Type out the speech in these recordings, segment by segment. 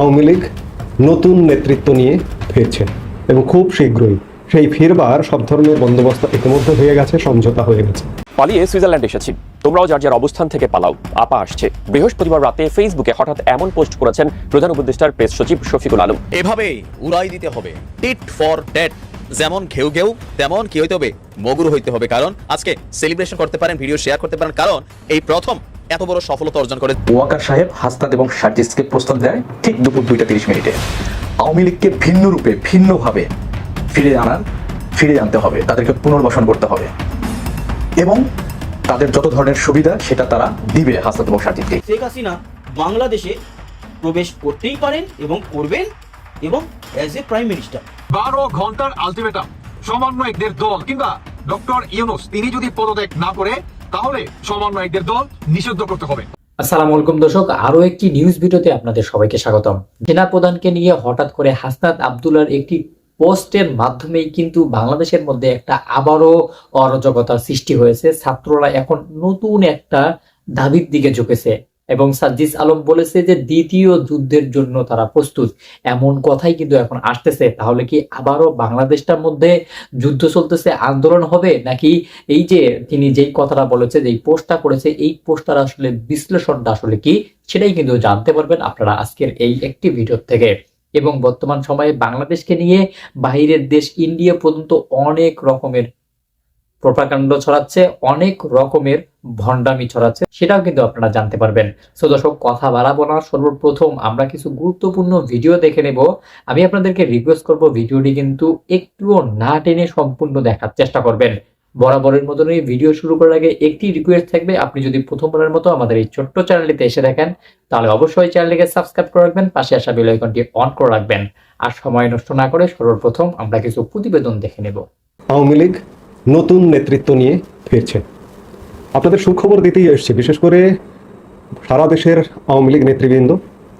আওয়ামী লীগ নতুন নেতৃত্ব নিয়ে ফিরছে এবং খুব শীঘ্রই সেই ফিরবার সব ধরনের বন্দোবস্ত ইতিমধ্যে হয়ে গেছে সমঝোতা হয়ে গেছে। পালিয়ে সুইজারল্যান্ড এসেছি। তোমরাও যার যার অবস্থান থেকে পালাও আপা আসছে। বৃহস্পতিবার রাতে ফেসবুকে হঠাৎ এমন পোস্ট করেছেন প্রধান উপদেষ্টার প্রেস সচিব শফিকুল আলম। এভাবেই উড়াই দিতে হবে। টিট ফর ডেট যেমন ঘেউ ঘেউ তেমন কি হইতে হবে? মগুর হইতে হবে। কারণ আজকে সেলিব্রেশন করতে পারেন ভিডিও শেয়ার করতে পারেন। কারণ এই প্রথম এত বড় সফলতা অর্জন করে। ওয়াকার সাহেব হাসনাত এবং সার্জিসকে প্রস্তাব দেয় ঠিক দুপুর দুইটা তিরিশ মিনিটে। আওয়ামী লীগকে ভিন্ন রূপে ভিন্নভাবে ফিরে আনার ফিরে আনতে হবে তাদেরকে পুনর্বাসন করতে হবে। এবং তাদের যত ধরনের সুবিধা সেটা তারা দিবে হাসনাত এবং সার্জিসকে। শেখ হাসিনা বাংলাদেশে প্রবেশ করতেই পারেন এবং করবেন এবং অ্যাজ এ প্রাইম মিনিস্টার বারো ঘণ্টার আলটিমেটাম সমন্বয়কদের দল কিংবা ডক্টর ইউনুস তিনি যদি পদত্যাগ না করে তাহলে সমন্বয়কদের দল নিষিদ্ধ করতে হবে। আসসালামু আলাইকুম দর্শক আরও একটি নিউজ ভিডিওতে আপনাদের সবাইকে স্বাগতম। সেনা প্রধানকে নিয়ে হঠাৎ করে হাসনাত আবদুল্লার একটি পোস্টের মাধ্যমেই কিন্তু বাংলাদেশের মধ্যে একটা আবারও অরাজকতার সৃষ্টি হয়েছে। ছাত্ররা এখন নতুন একটা দাবির দিকে ঝুঁকেছে। এবং সাজ্জিস আলম বলেছে যে দ্বিতীয় যুদ্ধের জন্য তারা প্রস্তুত। এমন কথাই কিন্তু এখন আসতেছে। তাহলে কি আবারও বাংলাদেশটার মধ্যে যুদ্ধ চলতেছে, আন্দোলন হবে? নাকি এই যে তিনি যেই কথাটা বলেছে, যেই পোস্টটা করেছে, এই পোস্টটার আসলে বিশ্লেষণটা আসলে কি সেটাই কিন্তু জানতে পারবেন আপনারা আজকের এই একটি ভিডিও থেকে। এবং বর্তমান সময়ে বাংলাদেশকে নিয়ে বাইরের দেশ ইন্ডিয়া পর্যন্ত অনেক রকমের প্রপাকাণ্ড ছড়াচ্ছে, অনেক রকমের ভণ্ডামি ছড়াচ্ছে, সেটাও কিন্তু আপনারা জানতে পারবেন। সো দর্শক, কথা বাড়াবো না। সর্বপ্রথম আমরা কিছু গুরুত্বপূর্ণ ভিডিও দেখে নেব। আমি আপনাদেরকে রিকোয়েস্ট করব ভিডিওটি কিন্তু একটুও না টেনে সম্পূর্ণ দেখার চেষ্টা করবেন। বরাবরের মতনই ভিডিও শুরু করার আগে একটি রিকোয়েস্ট থাকবে। আপনি যদি প্রথমবারের মতো আমাদের এই ছোট্ট চ্যানেলটিতে এসে দেখেন, তাহলে অবশ্যই চ্যানেলটিকে সাবস্ক্রাইব করে রাখবেন, পাশে আসা বেল আইকনটি অন করে রাখবেন। আর সময় নষ্ট না করে সর্বপ্রথম আমরা কিছু প্রতিবেদন দেখে নেব। আওয়ামী লীগ নতুন নেতৃত্ব নিয়ে ফিরছে। আপনাদের সুখবর দিতেই এসছে। বিশেষ করে সারা দেশের আওয়ামী লীগ নেতৃবৃন্দ,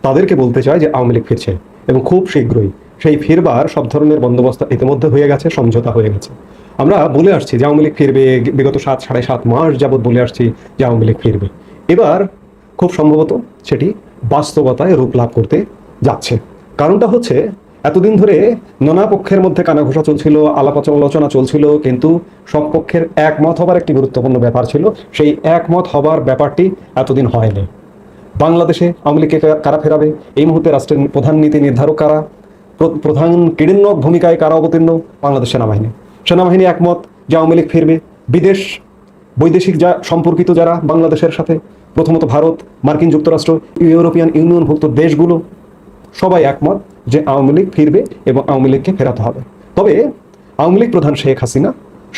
তাদেরকে বলতে চায় যে আওয়ামী লীগ ফিরছে এবং খুব শীঘ্রই সেই ফিরবার সব ধরনের বন্দোবস্ত ইতিমধ্যে হয়ে গেছে, সমঝোতা হয়ে গেছে। আমরা বলে আসছি যে আওয়ামী লীগ ফিরবে, বিগত সাত, সাড়ে সাত মাস যাবৎ বলে আসছি যে আওয়ামী লীগ ফিরবে। এবার খুব সম্ভবত সেটি বাস্তবতায় রূপ লাভ করতে যাচ্ছে। কারণটা হচ্ছে এতদিন ধরে নানা পক্ষের মধ্যে কানাঘোষা চলছিল আলাপ আলোচনা চলছিল, কিন্তু সব পক্ষের একমত হবার একটি গুরুত্বপূর্ণ ব্যাপার ছিল। সেই একমত হবার ব্যাপারটি এতদিন হয়নি। বাংলাদেশে আওয়ামী লীগকে কারা ফেরাবে? এই মুহূর্তে রাষ্ট্রের প্রধান নীতি নির্ধারক কারা? প্রধান কীড়িন্নক ভূমিকায় কারা অবতীর্ণ? বাংলাদেশ সেনাবাহিনী। সেনাবাহিনী একমত যে আওয়ামী লীগ ফিরবে। বিদেশ, বৈদেশিক যা, সম্পর্কিত যারা বাংলাদেশের সাথে, প্রথমত ভারত, মার্কিন যুক্তরাষ্ট্র ইউরোপিয়ান ইউনিয়নভুক্ত দেশগুলো, সবাই একমত যে আওয়ামী লীগ ফিরবে এবং আওয়ামী লীগকে ফেরাতে হবে। তবে আওয়ামী লীগ প্রধান শেখ হাসিনা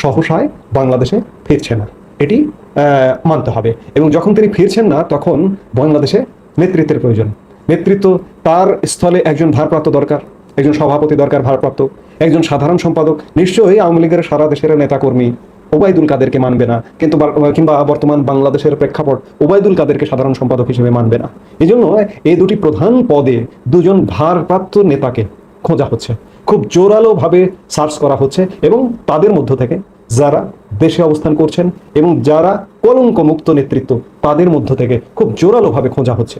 সহসায় বাংলাদেশে ফিরছে না এটি মানতে হবে। এবং যখন তিনি ফিরছেন না, তখন বাংলাদেশে নেতৃত্বের প্রয়োজন। নেতৃত্ব তার স্থলে একজন ভারপ্রাপ্ত দরকার, একজন সভাপতি দরকার ভারপ্রাপ্ত, একজন সাধারণ সম্পাদক। নিশ্চয়ই আওয়ামী লীগের সারা দেশের নেতাকর্মী ওবায়দুল কাদেরকে মানবে না, কিন্তু কিংবা বর্তমান বাংলাদেশের প্রেক্ষাপট ওবায়দুল কাদেরকে সাধারণ সম্পাদক হিসেবে মানবে না। এই জন্য এই দুটি প্রধান পদে দুজন ভারপ্রাপ্ত নেতাকে খোঁজা হচ্ছে। খুব জোরালোভাবে সার্চ করা হচ্ছে এবং তাদের মধ্য থেকে যারা দেশে অবস্থান করছেন এবং যারা কলঙ্ক মুক্ত নেতৃত্ব, তাদের মধ্য থেকে খুব জোরালোভাবে খোঁজা হচ্ছে।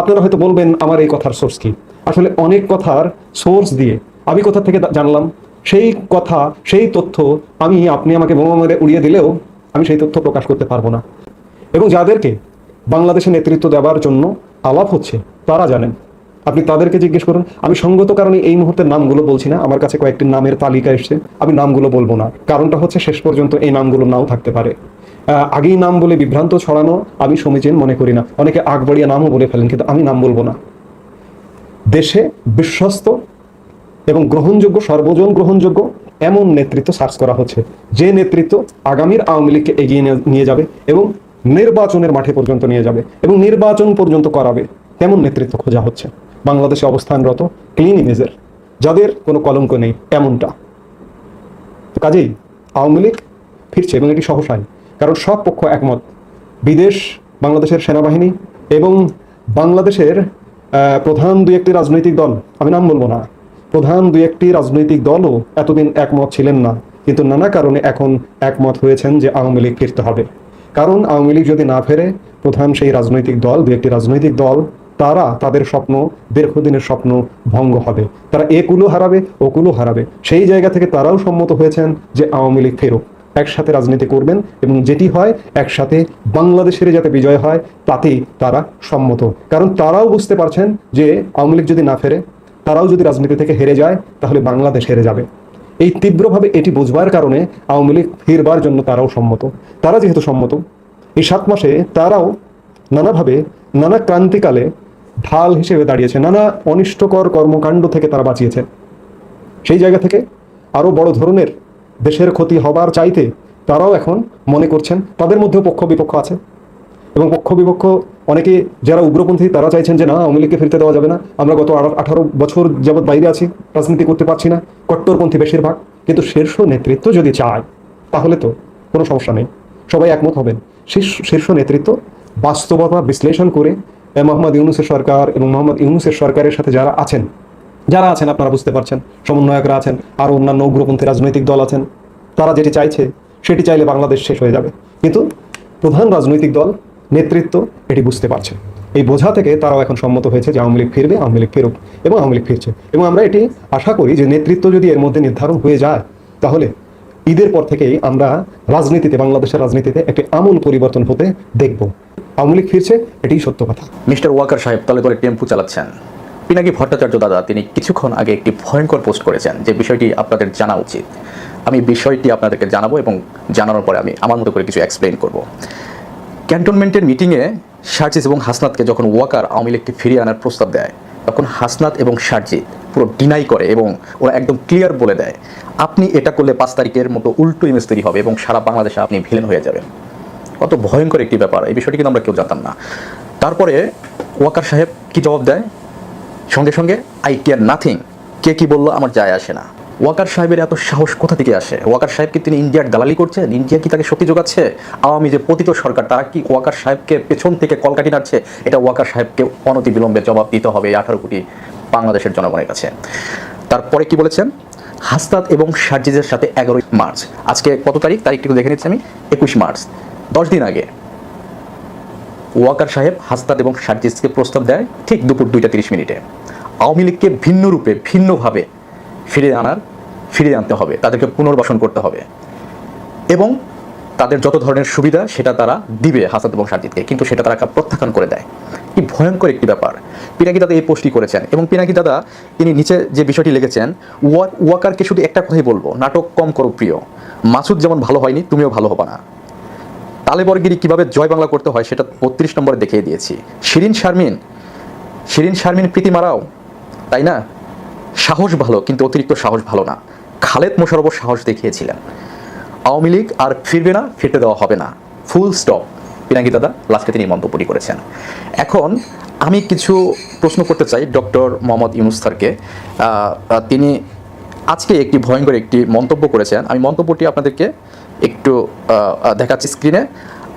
আপনারা হয়তো বলবেন, আমার এই কথার সোর্স কি? আসলে অনেক কথার সোর্স দিয়ে আমি কোথা থেকে জানলাম? সেই কথা, সেই তথ্য আমি, আপনি আমাকে বোমা মেরে উড়িয়ে দিলেও আমি সেই তথ্য প্রকাশ করতে পারব না। এবং যাদেরকে বাংলাদেশে নেতৃত্ব দেওয়ার জন্য আলাপ হচ্ছে, তারা জানেন। আপনি তাদেরকে জিজ্ঞেস করুন, আমি সঙ্গত কারণে এই মুহূর্তে নামগুলো বলছি না, আমার কাছে কয়েকটি নামের তালিকা এসছে, আমি নামগুলো বলব না। কারণটা হচ্ছে শেষ পর্যন্ত এই নামগুলো নাও থাকতে পারে। আগেই নাম বলে বিভ্রান্ত ছড়ানো আমি সমীচীন মনে করি না। অনেকে আগবাড়িয়া নামও বলে ফেলেন, কিন্তু আমি নাম বলব না। দেশে বিশ্বস্ত এবং গ্রহণযোগ্য, সর্বজন গ্রহণযোগ্য এমন নেতৃত্ব সার্চ করা হচ্ছে। যে নেতৃত্ব আগামীর আওয়ামী লীগকে এগিয়ে নিয়ে- যাবে এবং নির্বাচনের মাঠে পর্যন্ত নিয়ে যাবে এবং নির্বাচন পর্যন্ত করাবে তেমন নেতৃত্ব খোঁজা হচ্ছে। বাংলাদেশে অবস্থানরত ক্লিন ইমেজের যাদের কোনো কলঙ্ক নেই, এমনটা। কাজেই আওয়ামী লীগ ফিরছে এবং এটি সহসায় কারণ সব পক্ষ একমত। বিদেশ, বাংলাদেশের সেনাবাহিনী এবং বাংলাদেশের প্রধান দুই একটি রাজনৈতিক দল, আমি নাম বলব না। প্রধান দু একটি রাজনৈতিক দলও এতদিন একমত ছিলেন না। কিন্তু নানা কারণে এখন একমত হয়েছেন যে আওয়ামী লীগ ফিরতে হবে। কারণ আওয়ামী লীগ যদি না ফেরে, প্রধান সেই রাজনৈতিক দল দু একটি রাজনৈতিক দল, তারা তাদের স্বপ্ন, দীর্ঘদিনের স্বপ্ন ভঙ্গ হবে। তারা এ কুলো হারাবে ও কুলো হারাবে। সেই জায়গা থেকে তারাও সম্মত হয়েছেন যে আওয়ামী লীগ ফেরো একসাথে রাজনীতি করবেন এবং যেটি হয়, একসাথে বাংলাদেশের যাতে বিজয় হয়, তাতেই তারা সম্মত। কারণ তারাও বুঝতে পারছেন যে আওয়ামী লীগ যদি না ফেরে তারাও যদি রাজনীতি থেকে হেরে যায়, তাহলে বাংলাদেশ হেরে যাবে। এই তীব্রভাবে এটি বুঝবার কারণে আওয়ামী লীগ ফিরবার জন্য তারাও সম্মত। তারা যেহেতু সম্মত, এই সাত মাসে তারাও নানাভাবে নানা ক্রান্তিকালে ঢাল হিসেবে দাঁড়িয়েছে, নানা অনিষ্টকর কর্মকাণ্ড থেকে তারা বাঁচিয়েছে। সেই জায়গা থেকে আরও বড় ধরনের দেশের ক্ষতি হবার চাইতে তারাও এখন মনে করছেন, তাদের মধ্যেও পক্ষ বিপক্ষ আছে। এবং পক্ষ বিপক্ষ অনেকে যারা উগ্রপন্থী, তারা চাইছেন যে না, আওয়ামী লীগকে ফিরতে দেওয়া যাবে না। আমরা গত আঠারো বছর যাবৎ বাইরে আছি, রাজনীতি করতে পারছি না, কট্টরপন্থী বেশিরভাগ। কিন্তু শীর্ষ নেতৃত্ব যদি চায়, তাহলে তো কোনো সমস্যা নেই। সবাই একমত হবেন। শীর্ষ শীর্ষ নেতৃত্ব বাস্তবতা বিশ্লেষণ করে মোহাম্মদ ইউনুসের সরকার এবং মোহাম্মদ ইউনুসের সরকারের সাথে যারা আছেন যারা আছেন আপনারা বুঝতে পারছেন, সমন্বয়করা আছেন আর অন্যান্য উগ্রপন্থী রাজনৈতিক দল আছেন, তারা যেটি চাইছে, সেটি চাইলে বাংলাদেশ শেষ হয়ে যাবে। কিন্তু প্রধান রাজনৈতিক দল নেতৃত্ব এটি বুঝতে পারছে। এই বোঝা থেকে তারাও এখন সম্মত হয়েছে যে আওয়ামী লীগ ফিরবে, আওয়ামী লীগ ফেরুক এবং আওয়ামী লীগ ফিরছে। এবং আমরা এটি আশা করি যে নেতৃত্ব যদি এর মধ্যে নির্ধারণ হয়ে যায়, তাহলে ঈদের পর থেকেই আমরা রাজনীতিতে, বাংলাদেশের রাজনীতিতে একটি আমূল পরিবর্তন হতে দেখব। আওয়ামী লীগ ফিরছে, এটিই সত্য কথা। মিস্টার ওয়াকার সাহেব তলে তলে টেম্পু চালাচ্ছেন। পিনাকি ভট্টাচার্য দাদা, তিনি কিছুক্ষণ আগে একটি ভয়ঙ্কর পোস্ট করেছেন যে বিষয়টি আপনাদের জানা উচিত। আমি বিষয়টি আপনাদেরকে জানাব এবং জানানোর পরে আমি আমার মতো করে কিছু এক্সপ্লেইন করব। ক্যান্টনমেন্টের মিটিংয়ে সার্জিস এবং হাসনাতকে যখন ওয়াকার আওয়ামী লীগকে ফিরিয়ে আনার প্রস্তাব দেয়, তখন হাসনাত এবং সার্জিত পুরো ডিনাই করে এবং ওরা একদম ক্লিয়ার বলে দেয়, আপনি এটা করলে পাঁচ তারিখের মতো উল্টো ইমেজ তৈরি হবে এবং সারা বাংলাদেশে আপনি ভিলেন হয়ে যাবেন। কত ভয়ঙ্কর একটি ব্যাপার, এই বিষয়টি কিন্তু আমরা কেউ জানতাম না। তারপরে ওয়াকার সাহেব কি জবাব দেয়? সঙ্গে সঙ্গে আই কেয়ার নাথিং কে কি বলল আমার যায় আসে না। ওয়াকার সাহেবের এত সাহস কোথা থেকে আসে? ওয়াকার সাহেবকে তিনি ইন্ডিয়ার দালালি করছেন? ইন্ডিয়া কি তাকে শক্তি যোগাচ্ছে? আওয়ামী যে পতিত সরকার, তারা কি ওয়াকার সাহেবকে পেছন থেকে কলকাটি নাড়ছে? এটা ওয়াকার সাহেবকে অনতি বিলম্বে জবাব দিতে হবে আঠারো কোটি বাংলাদেশের জনগণের কাছে। তারপরে কি বলেছেন? হাসনাত এবং সার্জিজের সাথে এগারোই মার্চ। আজকে কত তারিখ? তারিখটি দেখে নিচ্ছি আমি। একুশ মার্চ। দশ দিন আগে। ওয়াকার সাহেব হাসনাত এবং সার্জিসকে প্রস্তাব দেয় ঠিক দুপুর দুইটা তিরিশ মিনিটে। আওয়ামী লীগকে ভিন্ন রূপে, ভিন্নভাবে ফিরে আনার ফিরে আনতে হবে, তাদেরকে পুনর্বাসন করতে হবে। এবং তাদের যত ধরনের সুবিধা, সেটা তারা দিবে হাসাদ এবং সাজিদকে, কিন্তু সেটা তারা প্রত্যাখ্যান করে দেয়। কি ভয়ঙ্কর একটি ব্যাপার। পিনাকি দাদা এই পোস্টটি করেছেন এবং পিনাকি দাদা তিনি নিচে যে বিষয়টি লিখেছেন, ওয়া, ওয়াকারকে শুধু একটা কথাই বলব, নাটক কম করো প্রিয়। মাসুদ যেমন ভালো হয়নি, তুমিও ভালো হবা না। তালেবরগিরি কীভাবে জয় বাংলা করতে হয়, সেটা বত্রিশ নম্বরে দেখিয়ে দিয়েছি। শিরিন শারমিন শিরিন শারমিন প্রীতি মারাও, তাই না? সাহস ভালো, কিন্তু অতিরিক্ত সাহস ভালো না। খালেদ মোশারফও সাহস দেখিয়েছিলেন। আওয়ামী লীগ আর ফিরবে না, ফিরতে দেওয়া হবে না। ফুল স্টপ পিনাকি দাদা, লাস্টে তিনি মন্তব্যটি করেছেন। এখন আমি কিছু প্রশ্ন করতে চাই ডক্টর মোহাম্মদ ইউনুস তিনি আজকে একটি ভয়ঙ্কর একটি মন্তব্য করেছেন। আমি মন্তব্যটি আপনাদেরকে একটু দেখাচ্ছি স্ক্রিনে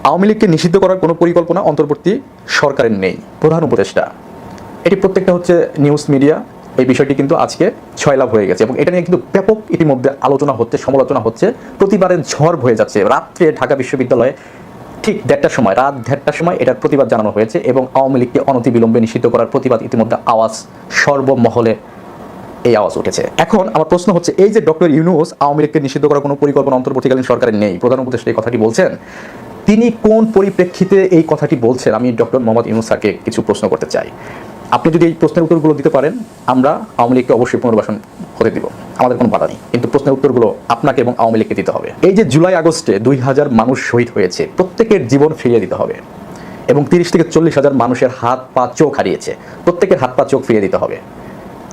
আওয়ামী লীগকে নিষিদ্ধ করার কোনো পরিকল্পনা অন্তর্বর্তী সরকারের নেই। প্রধান উপদেষ্টা। এটি প্রত্যেকটা হচ্ছে নিউজ মিডিয়া এই বিষয়টি কিন্তু আজকে ছয় লাভ হয়ে গেছে এবং এটা নিয়ে কিন্তু ব্যাপক ইতিমধ্যে আলোচনা হচ্ছে, সমালোচনা হচ্ছে। প্রতিবারের ঝড় হয়ে যাচ্ছে। রাত্রে ঢাকা বিশ্ববিদ্যালয়ে ঠিক দেড়টার সময়, রাত দেড়টার সময় এটার প্রতিবাদ জানানো হয়েছে এবং আওয়ামী লীগকে অনতিবিলম্বে নিষিদ্ধ করার প্রতিবাদ ইতিমধ্যে আওয়াজ, সর্বমহলে এই আওয়াজ উঠেছে। এখন আমার প্রশ্ন হচ্ছে, এই যে ডক্টর ইউনুস আওয়ামী লীগকে নিষিদ্ধ করার কোনো পরিকল্পনা অন্তর্বর্তীকালীন সরকারের নেই, প্রধান উপদেষ্টা এই কথাটি বলছেন, তিনি কোন পরিপ্রেক্ষিতে এই কথাটি বলছেন? আমি ডক্টর মোহাম্মদ ইউনুস স্যারকে কিছু প্রশ্ন করতে চাই। আপনি যদি এই প্রশ্নের উত্তরগুলো দিতে পারেন, আমরা আওয়ামী লীগকে অবশ্যই পুনর্বাসন হতে দিব। আমাদের কোনো বাধা নেই। কিন্তু প্রশ্নের উত্তরগুলো আপনাকে এবং আওয়ামী লীগকে দিতে হবে। এই যে জুলাই আগস্টে দুই হাজার মানুষ শহীদ হয়েছে, প্রত্যেকের জীবন ফিরিয়ে দিতে হবে এবং তিরিশ থেকে চল্লিশ হাজার মানুষের হাত পা চোখ হারিয়েছে, প্রত্যেকের হাত পা চোখ ফিরিয়ে দিতে হবে।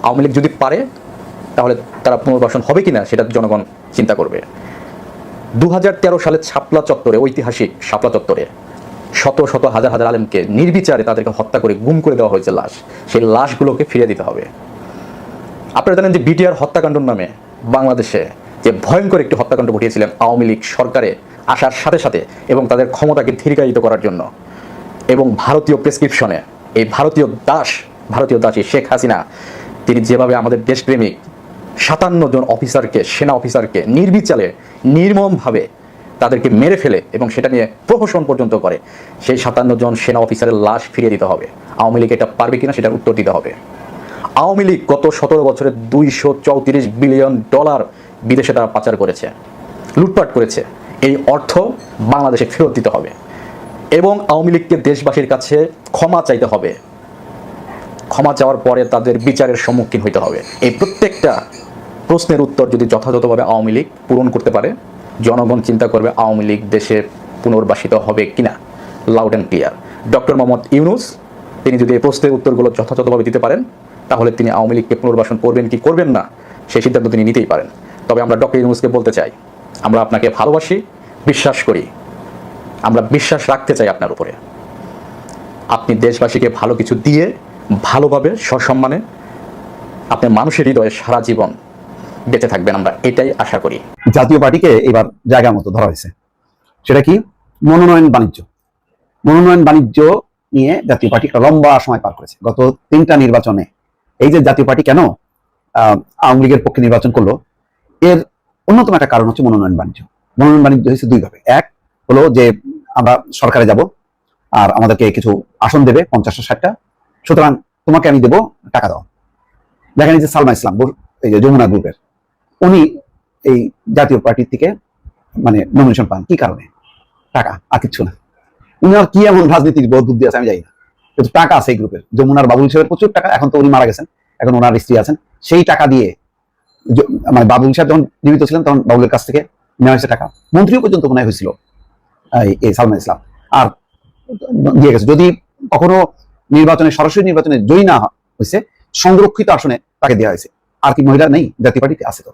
আওয়ামী লীগ যদি পারে, তাহলে তারা পুনর্বাসন হবে কিনা সেটা জনগণ চিন্তা করবে। দু হাজার তেরো সালে ছাপলা চত্বরে, ঐতিহাসিক শাপলা চত্বরে শত শত হাজার হাজার আলেমকে নির্বিচারে তাদেরকে হত্যা করে গুম করে দেওয়া হয়েছে লাশ। সেই লাশগুলোকে ফিরিয়ে দিতে হবে। আপনারা জানেন যে বিটিআর হত্যাকাণ্ডর নামে বাংলাদেশে যে ভয়ঙ্কর একটি হত্যাকাণ্ড ঘটিয়েছিলেন আওয়ামী লীগ সরকারে আসার সাথে সাথে এবং তাদের ক্ষমতাকে ধীরকায়িত করার জন্য এবং ভারতীয় প্রেসক্রিপশনে এই ভারতীয় দাস, ভারতীয় দাসী শেখ হাসিনা, তিনি যেভাবে আমাদের দেশপ্রেমিক সাতান্ন জন অফিসারকে, সেনা অফিসারকে নির্বিচারে নির্মমভাবে তাদেরকে মেরে ফেলে এবং সেটা নিয়ে প্রহসন পর্যন্ত করে। সেই সাতান্ন জন সেনা অফিসারের লাশ ফিরিয়ে দিতে হবে। আওয়ামী লীগ এটা পারবে কিনা সেটার উত্তর দিতে হবে। আওয়ামী লীগ গত সতেরো বছরে দুইশো চৌত্রিশ বিলিয়ন ডলার বিদেশে তারা পাচার করেছে, লুটপাট করেছে। এই অর্থ বাংলাদেশে ফেরত দিতে হবে। এবং আওয়ামী লীগকে দেশবাসীর কাছে ক্ষমা চাইতে হবে। ক্ষমা চাওয়ার পরে তাদের বিচারের সম্মুখীন হইতে হবে। এই প্রত্যেকটা প্রশ্নের উত্তর যদি যথাযথভাবে আওয়ামী লীগ পূরণ করতে পারে জনগণ চিন্তা করবে আওয়ামী লীগ দেশে পুনর্বাসিত হবে কিনা? Loud and clear doctor Muhammad Yunus, তিনি যদি এই প্রশ্নের উত্তরগুলো যথাযথভাবে দিতে পারেন, তাহলে তিনি আওয়ামী লীগকে পুনর্বাসন করবেন কি করবেন না, সেই সিদ্ধান্ত তিনি নিতেই পারেন। তবে আমরা ডক্টর ইউনুসকে বলতে চাই, আমরা আপনাকে ভালোবাসি, বিশ্বাস করি, আমরা বিশ্বাস রাখতে চাই আপনার উপরে। আপনি দেশবাসীকে ভালো কিছু দিয়ে, ভালোভাবে সসম্মানে, আপনি মানুষের হৃদয়ে সারা জীবন বেঁচে থাকবেন আমরা, এটাই আশা করি। জাতীয় পার্টিকে এবার জায়গা মতো ধরা হয়েছে। সেটা কি? মনোনয়ন বাণিজ্য। মনোনয়ন বাণিজ্য নিয়ে জাতীয় পার্টি একটা লম্বা সময় পার করেছে। গত তিনটা নির্বাচনে। এই যে জাতীয় পার্টি কেন আওয়ামী লীগের পক্ষে নির্বাচন করল, এর অন্যতম একটা কারণ হচ্ছে মনোনয়ন বাণিজ্য। মনোনয়ন বাণিজ্য হয়েছে দুই ভাবে। এক হলো যে আমরা সরকারে যাব, আর আমাদেরকে কিছু আসন দেবে, পঞ্চাশটা, ষাটটা। সুতরাং তোমাকে আমি দেবো টাকা দাও। দেখেন যে সালমা ইসলাম এই যে যমুনা গ্রুপের। উনি এই জাতীয় পার্টি থেকে মানে নমিনেশন পান। কি কারণে? টাকা, আর কিচ্ছু না। উনি আর কি এমন রাজনীতির বোধ বুদ্ধি আছে আমি জানি না। কিন্তু টাকা আছে এই গ্রুপের যমুনার বাবুল সাহেবের প্রচুর টাকা, এখন তো উনি মারা গেছেন। এখন ওনার স্ত্রী আছেন। সেই টাকা দিয়ে মানে বাবুল সাহেব যখন জীবিত ছিলেন, তখন বাবুলের কাছ থেকে নেওয়া হয়েছে টাকা। মন্ত্রীও পর্যন্ত মনে হয় হয়েছিল এই সালমান ইসলাম। আর দিয়ে গেছে। যদি কখনো নির্বাচনে, সরাসরি নির্বাচনে জয়ী না হয়েছে, সংরক্ষিত আসনে তাকে দেওয়া হয়েছে। আর কি মহিলা নেই জাতীয় পার্টিতে, আছে তো।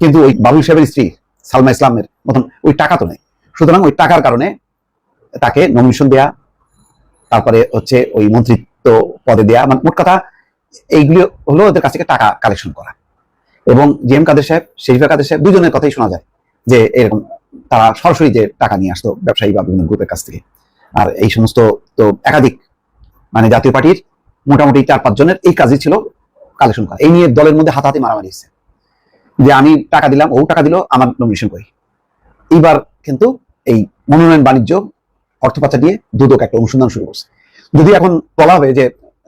কিন্তু ওই বাবুল সাহেবের স্ত্রী সালমা ইসলামের মতন ওই টাকা তো নেই। সুতরাং ওই টাকার কারণে তাকে নমিনেশন দেয়া, তারপরে হচ্ছে ওই মন্ত্রিত্ব পদে দেয়া মানে মোট কথা এইগুলো হলো ওদের কাছ থেকে টাকা কালেকশন করা। এবং জি এম কাদের সাহেব শেরিফা কাদের সাহেব, দুজনের কথাই শোনা যায় যে এরকম তারা সরাসরি যে টাকা নিয়ে আসতো ব্যবসায়ী বা বিভিন্ন গ্রুপের কাছ থেকে। আর এই সমস্ত তো একাধিক মানে জাতীয় পার্টির মোটামুটি চার পাঁচ জনের এই কাজই ছিল কালেকশন করা। এই নিয়ে দলের মধ্যে হাতাহাতি মারামারি হচ্ছে যে আমি টাকা দিলাম, ও টাকা দিল, আমার নমিনেশন করি। এইবার কিন্তু এই মনোনয়ন বাণিজ্য অর্থ পাচার দিয়ে দুদক একটা অনুসন্ধান শুরু করছে। যদি এখন বলা হবে যে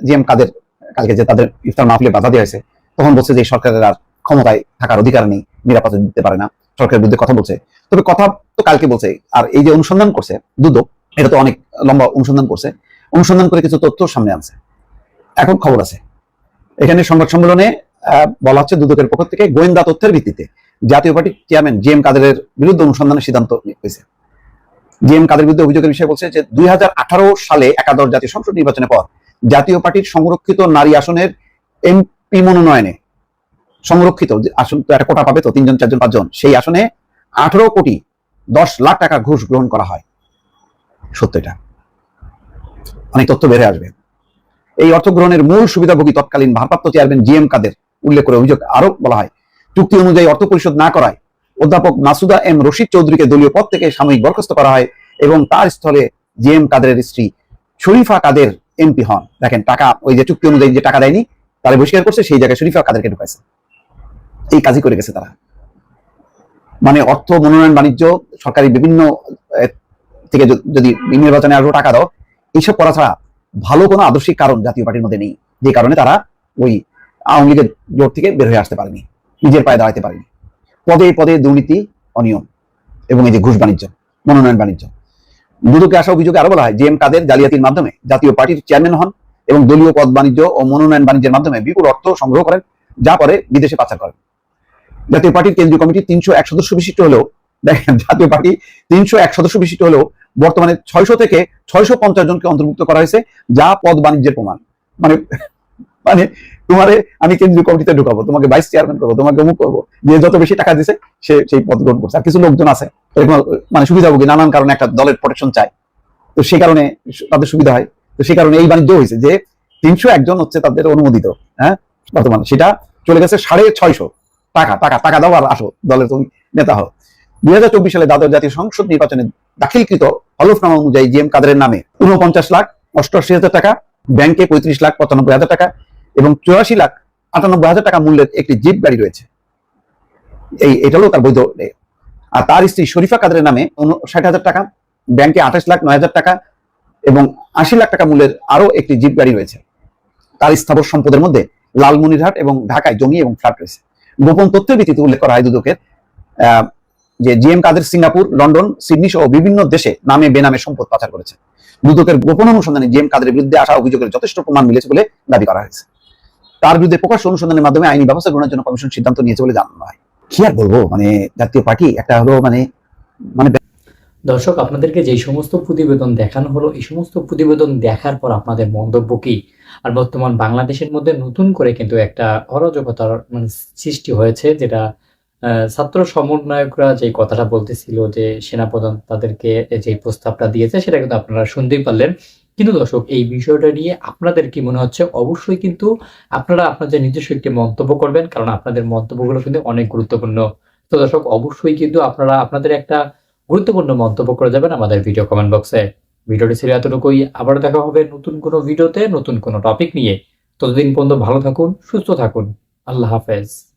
জি এম কাদের, কালকে যে তাদের ইফতার মাহফিলে বাধা দেওয়া হয়েছে, তখন বলছে যে সরকারের আর ক্ষমতায় থাকার অধিকার নেই, নিরাপত্তা দিতে পারে না, সরকারের বিরুদ্ধে কথা বলছে। তবে কথা তো কালকে বলছে, আর এই যে অনুসন্ধান করছে দুদক, এটা তো অনেক লম্বা অনুসন্ধান করছে, অনুসন্ধান করে কিছু তথ্য সামনে আনছে। এখন খবর আছে। এখানে সংবাদ সম্মেলনে বলা হচ্ছে দুদকের পক্ষ থেকে গোয়েন্দা তথ্যের ভিত্তিতে জাতীয় পার্টির চেয়ারম্যান জি এম কাদেরের বিরুদ্ধে অনুসন্ধানের সিদ্ধান্ত হয়েছে। জি এম কাদের বিরুদ্ধে অভিযোগের বিষয়ে বলছে যে দুই হাজার আঠারো সালে একাদশ জাতীয় সংসদ নির্বাচনের পর জাতীয় পার্টির সংরক্ষিত নারী আসনের এমপি মনোনয়নে, সংরক্ষিত আসন তো একটা কোটা পাবে তো, তিনজন, চারজন, পাঁচজন, সেই আসনে আঠারো কোটি দশ লাখ টাকা ঘুষ গ্রহণ করা হয়। সত্য এটা। অনেক তথ্য বেড়ে আসবে। এই অর্থ গ্রহণের মূল সুবিধাভোগী তৎকালীন ভারপ্রাপ্ত চেয়ারম্যান জি এম কাদের, উল্লেখ করে অভিযোগ আরও বলা হয়। চুক্তি অনুযায়ী অর্থ পরিশোধ না করায় অধ্যাপক মাসুদা এম রশিদ চৌধুরীকে দলীয় পদ থেকে সাময়িক বরখাস্ত করা হয় এবং তার স্থলে জি এম কাদেরের স্ত্রী শরীফা কাদের এমপি হন। দেখেন, টাকা, ওই যে চুক্তি অনুযায়ী যে টাকা দেয়নি, তারা বহিষ্কার করছে, সেই জায়গায় শরীফা কাদেরকে ঢুকাইছে। এই কাজই করে গেছে তারা। মানে অর্থ, মনোনয়ন, বাণিজ্য, সরকারি বিভিন্ন থেকে যদি নির্বাচনে আরও টাকা দাও, এইসব করা ছাড়া ভালো কোনো আদর্শিক কারণ জাতীয় পার্টির মধ্যে নেই। যে কারণে তারা ওই আওয়ামী লীগের জোট থেকে বের হয়ে আসতে পারেনি, নিজের পায়ে দাঁড়াতে পারেনি। পদে পদে দুর্নীতি, অনিয়ম এবং এই যে ঘুষ বাণিজ্য, মনোনয়ন বাণিজ্য। দুদকে আসা অভিযোগে আরও বলা হয় যে এম কাদের জালিয়াতির মাধ্যমে জাতীয় পার্টির চেয়ারম্যান হন এবং দলীয় পদ বাণিজ্য ও মনোনয়ন বাণিজ্যের মাধ্যমে বিপুল অর্থ সংগ্রহ করেন, যা পরে বিদেশে পাচার করেন। জাতীয় পার্টির কেন্দ্রীয় কমিটি তিনশো এক সদস্য বিশিষ্ট হলেও, দেখেন, জাতীয় পার্টি তিনশো এক সদস্য বিশিষ্ট হলেও বর্তমানে ছয়শো থেকে ছয়শো পঞ্চাশ জনকে অন্তর্ভুক্ত করা হয়েছে, যা পদ বাণিজ্যের প্রমাণ। মানে মানে তোমারে আমি কেন্দ্রীয় কমিটিতে ঢুকাবো, তোমাকে ভাইস চেয়ারম্যান করব, তোমাকে অমুক করব, যে যত বেশি টাকা দিছে, সে, সেই পদ গ্রহণ করছে। আর কিছু লোকজন আছে মানে সুবিধাভোগী নানান কারণে একটা দলের প্রোটেকশন চায়। তো সেই কারণে তাদের সুবিধা হয়। তো সেই কারণে এই বাণিজ্য হয়েছে যে তিনশো একজন হচ্ছে তাদের অনুমোদিত হ্যাঁ? বর্তমানে সেটা চলে গেছে সাড়ে ছয়শো টাকা টাকা টাকা দাও আর আসো, দলের তুমি নেতা হও। দুই হাজার চব্বিশ সালে দ্বাদশ জাতীয় সংসদ নির্বাচনে দাখিলকৃত হলফনামা অনুযায়ী জি এম কাদের নামে উনপঞ্চাশ লাখ অষ্টআশি হাজার টাকা, ব্যাংকে পঁয়ত্রিশ লাখ পঁচানব্বই হাজার টাকা এবং চুরাশি লাখ আটানব্বই হাজার টাকা মূল্যের একটি জিপ গাড়ি রয়েছে। এই, এটা তার বৈধ আর তার স্ত্রী শরীফা কাদের নামে ষাট হাজার টাকা, ব্যাংকে আঠাশ লাখ নয় হাজার টাকা এবং আশি লাখ টাকা মূল্যের আরও একটি জিপ গাড়ি রয়েছে। তার স্থাবর সম্পদের মধ্যে লালমনিরহাট এবং ঢাকায় জমি এবং ফ্ল্যাট রয়েছে। গোপন তথ্যের ভিত্তিতে উল্লেখ করা হয় দুদকের যে GM Kader Singapore, London, Sydney সহ বিভিন্ন দেশে নামে বেনামে সম্পদ পাচার করেছে। দুদকের গোপন অনুসন্ধানে জিএম কাদের বিরুদ্ধে আসা অভিযোগের যথেষ্ট প্রমাণ মিলেছে বলে দাবি করা হয়েছে। তার বিরুদ্ধে প্রকাশ্য অনুসন্ধানের মাধ্যমে আইনি ব্যবস্থা গ্রহণের জন্য কমিশন সিদ্ধান্ত নিয়েছে বলে জানানো হয়। কি আর বলব মানে জাতীয় পার্টি একটা হলো মানে মানে দর্শক, আপনাদেরকে যে সমস্ত প্রতিবেদন দেখানো হলো, এই সমস্ত প্রতিবেদন দেখার পর আপনাদের মন্তব্য কি? আর বর্তমান বাংলাদেশের মধ্যে নতুন করে কিন্তু একটা অরাজকতার মানে সৃষ্টি হয়েছে, যেটা ছাত্র সমন্বয়করা যে কথাটা বলতেছিল যে সেনাপ্রধান তাদেরকে যে প্রস্তাবটা দিয়েছে, সেটা কিন্তু আপনারা শুনতেই পারলেন। কিন্তু দর্শক, এই বিষয়টা নিয়ে আপনাদের কি মনে হচ্ছে? অবশ্যই কিন্তু আপনারা আপনাদের নিজস্ব একটি মন্তব্য করবেন, কারণ আপনাদের মন্তব্যগুলো কিন্তু অনেক গুরুত্বপূর্ণ। তো দর্শক, অবশ্যই কিন্তু আপনারা আপনাদের একটা গুরুত্বপূর্ণ মন্তব্য করে যাবেন আমাদের ভিডিও কমেন্ট বক্সে ভিডিওটি ছিল এতটুকুই। আবার দেখা হবে নতুন কোনো ভিডিওতে, নতুন কোনো টপিক নিয়ে। ততদিন পর্যন্ত ভালো থাকুন, সুস্থ থাকুন। আল্লাহ হাফেজ।